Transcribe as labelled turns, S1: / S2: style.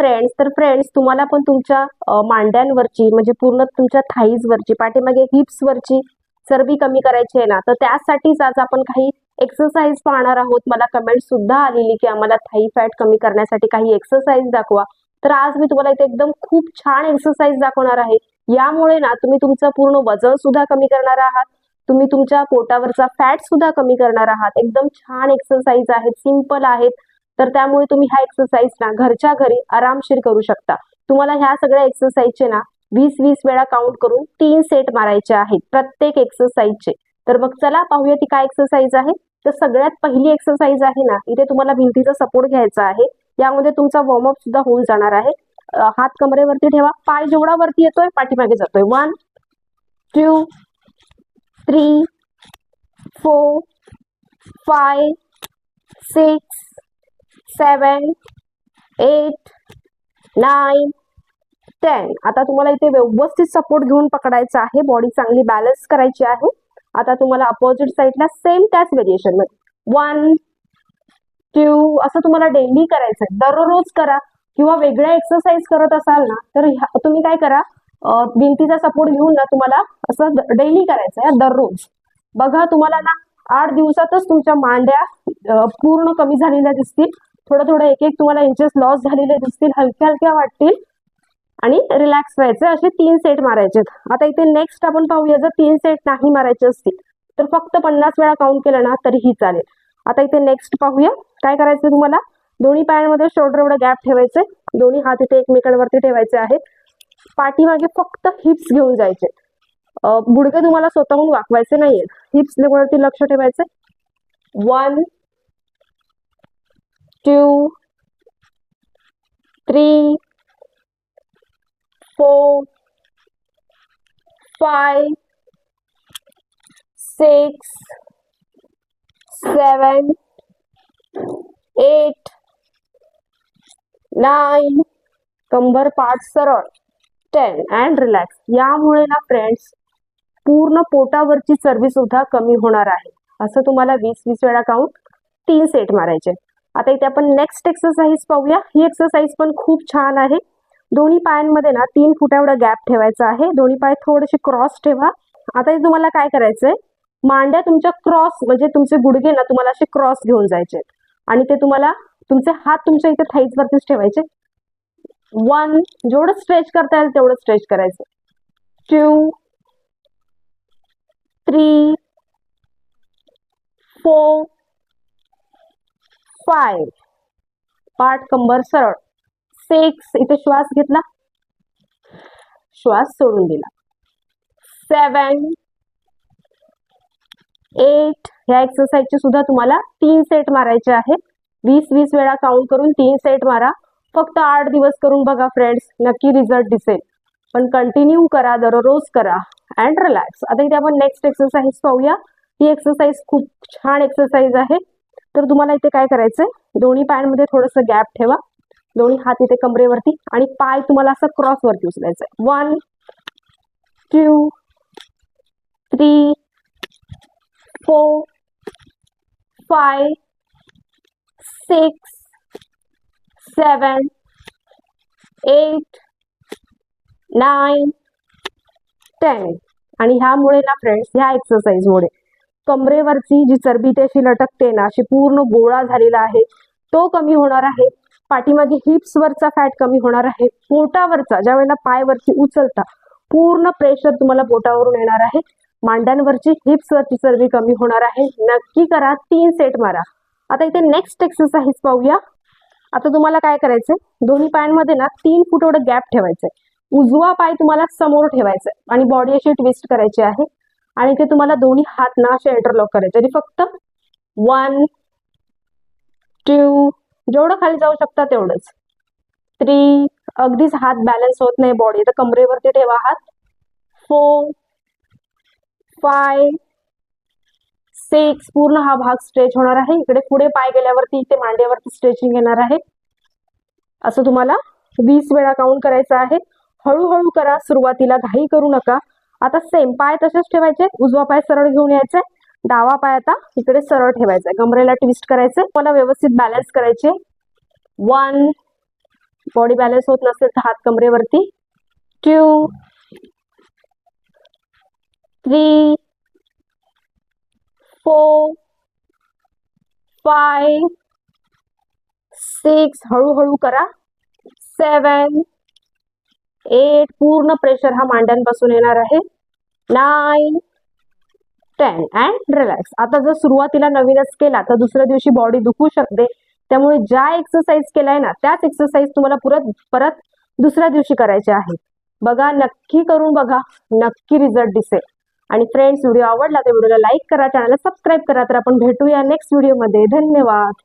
S1: Friends तर friends तुम्हाला पण तुमच्या मांड्यांवरची म्हणजे पूर्ण तुमच्या थाईजवरची पाठीमागे हिप्सवरची चरबी कमी करायची आहे ना तर त्यासाठीच आज आपण काही एक्सरसाइज पाहणार आहोत. मला कमेंट सुद्धा आलेली की आम्हाला थाई फॅट कमी करण्यासाठी काही एक्सरसाइज दाखवा. तर आज मी तुम्हाला इथे एकदम खूप छान एक्सरसाइज दाखवणार आहे. यामुळे ना तुम्ही तुमचं पूर्ण वजन सुद्धा कमी करणार आहात. तुम्ही तुमच्या पोटावरचा फॅट सुद्धा कमी करणार आहात. एकदम छान एक्सरसाइज आहेत सिंपल आहेत. तर त्यामुळे तुम्ही ह्या एक्सरसाइज ना घरच्या घरी आरामशीर करू शकता. तुम्हाला ह्या सगळ्या एक्सरसाइजचे ना वीस वीस वेळा काउंट करून तीन सेट मारायचे आहेत प्रत्येक एक्सरसाइजचे तर मग चला पाहूया ती काय एक्सरसाइज आहे. तर सगळ्यात पहिली एक्सरसाइज आहे ना इथे तुम्हाला भिंतीचा सपोर्ट घ्यायचा आहे. यामध्ये तुमचा वॉर्मअप सुद्धा होऊन जाणार आहे. हात कमरेवरती ठेवा पाय जेवढा वरती येतोय पाठीमागे जातोय. One two three four five six seven eight nine ten. आता तुम्हाला इथे व्यवस्थित सपोर्ट घेऊन पकडायचा आहे. बॉडी चांगली बॅलन्स करायची आहे. आता तुम्हाला अपोजिट साईडला सेम त्याच व्हेरिएशनमध्ये. वन टू असं तुम्हाला डेली करायचं आहे. दररोज करा. किंवा वेगळ्या एक्सरसाइज करत असाल ना तर तुम्ही काय करा भिंतीचा सपोर्ट घेऊन ना तुम्हाला असं डेली करायचं आहे दररोज. बघा तुम्हाला ना आठ दिवसातच तुमच्या मांड्या पूर्ण कमी झालेल्या दिसतील. थोडं थोडं एक एक तुम्हाला इंचेस लॉस झालेले दिसतील हलक्या हलक्या वाटतील. आणि रिलॅक्स व्हायचे असे तीन सेट मारायचे आता इथे नेक्स्ट आपण पाहूया जर तीन सेट नाही मारायचे असतील तर फक्त पन्नास वेळा काउंट केलं ना तरीही चालेल. आता इथे नेक्स्ट पाहूया. काय करायचं तुम्हाला? दोन्ही पायांमध्ये शोल्डर एवढं गॅप ठेवायचे दोन्ही हात इथे एकमेकांवरती ठेवायचे आहेत. पाठीमागे फक्त हिप्स घेऊन जायचे. गुडघे तुम्हाला स्वतःहून वाकवायचे नाहीये हिप्स वरती लक्ष ठेवायचे one two three four, five, six, seven, eight, nine, कंबर पाठ सरळ. टेन अँड रिलॅक्स यामुळे ना फ्रेंड्स पूर्ण पोटावरची चरबी सुद्धा कमी होणार आहे. असं तुम्हाला वीस वीस वेळा काउंट तीन सेट मारायचे. आता इथे आपण नेक्स्ट एक्सरसाइज पाहूया. ही एक्सरसाइज पण खूप छान आहे. दोन्ही पायांमध्ये ना तीन फुटा एवढा गॅप ठेवायचा आहे. दोन्ही पाय थोडेसे क्रॉस ठेवा. आता इथे तुम्हाला काय करायचंय? मांड्या तुमच्या क्रॉस म्हणजे तुमचे गुडघे ना तुम्हाला असे क्रॉस घेऊन जायचे आणि ते तुम्हाला तुमचे हात तुमच्या इथे थाईज वरतीच ठेवायचे. वन जेवढं स्ट्रेच करता येईल तेवढं स्ट्रेच करायचं. टू थ्री फोर फाय पाठ कंबर सरळ. सिक्स इथे श्वास घेतला. श्वास सोडून दिला. सेवन एट ह्या एक्सरसाइजचे सुद्धा तुम्हाला तीन सेट मारायचे आहेत. वीस वीस वेळा काउंट करून तीन सेट मारा. फक्त आठ दिवस करून बघा फ्रेंड्स नक्की रिझल्ट दिसेल. पण कंटिन्यू करा दररोज करा अँड रिलॅक्स आता इथे आपण नेक्स्ट एक्सरसाइज पाहूया. ही एक्सरसाइज खूप छान एक्सरसाइज आहे. तर तुम्हाला इथे काय करायचंय? दोन्ही पायांमध्ये थोडंसं गॅप ठेवा. दोन्ही हात इथे कमरेवरती आणि पाय तुम्हाला असं क्रॉस वरती उचलायचं आहे one two three four five six seven eight nine ten आणि ह्यामुळे ना फ्रेंड्स ह्या एक्सरसाइजमुळे कमरेवरची जी चरबी ती अशी लटकते ना अशी पूर्ण गोळा झालेला आहे तो कमी होणार आहे. पाठीमागे हिप्सवरचा फॅट कमी होणार आहे पोटावरचा ज्या वेळेला पायवरती उचलता पूर्ण प्रेशर तुम्हाला पोटावरून येणार आहे. मांड्यांवरची हिप्सवरची चरबी कमी होणार आहे. नक्की करा तीन सेट मारा. आता इथे नेक्स्ट एक्सरसाइज पाहूया. आता तुम्हाला काय करायचंय? दोन्ही पायांमध्ये ना तीन फूट एवढं गॅप ठेवायचंय. उजवा पाय तुम्हाला समोर ठेवायचा आहे आणि बॉडी अशी ट्विस्ट करायची आहे. आणि ते तुम्हाला दोन्ही हात ना असे इंटरलॉक करायचे. आणि फक्त वन टू जेवढं खाली जाऊ शकता तेवढंच. थ्री अगदीच हात बॅलन्स होत नाही बॉडी तर कमरेवरती ठेवा हात. फोर फाय सिक्स पूर्ण हा भाग स्ट्रेच होणार आहे. इकडे पुढे पाय गेल्यावरती इथे मांड्यावरती स्ट्रेचिंग येणार आहे. असं तुम्हाला वीस वेळा काउंट करायचं आहे. हळूहळू करा. सुरुवातीला घाई करू नका. आता सेम पाय तसेच ठेवायचे. उजवा पाय सरळ घेऊन यायचे. डावा पाय आता इकडे सरळ ठेवायचा. कमरेला ट्विस्ट करायचे. मला व्यवस्थित बॅलन्स करायचे. वन बॉडी बॅलन्स होत नसेल तर हात कमरेवरती. Two three four five six हळूहळू करा. सेवन एट पूर्ण प्रेशर हा मांड्यांपासून येणार आहे. नाईन टेन अँड रिलॅक्स आता जर सुरुवातीला नवीनच केला तर दुसऱ्या दिवशी बॉडी दुखू शकते. त्यामुळे ज्या एक्सरसाइज केलाय ना त्याच एक्सरसाइज तुम्हाला परत परत दुसऱ्या दिवशी करायच्या आहेत बघा नक्की करून बघा. नक्की रिझल्ट दिसेल. आणि फ्रेंड्स व्हिडिओ आवडला तर व्हिडिओला लाईक करा चॅनलला सबस्क्राईब करा. तर आपण भेटूया नेक्स्ट व्हिडिओमध्ये धन्यवाद.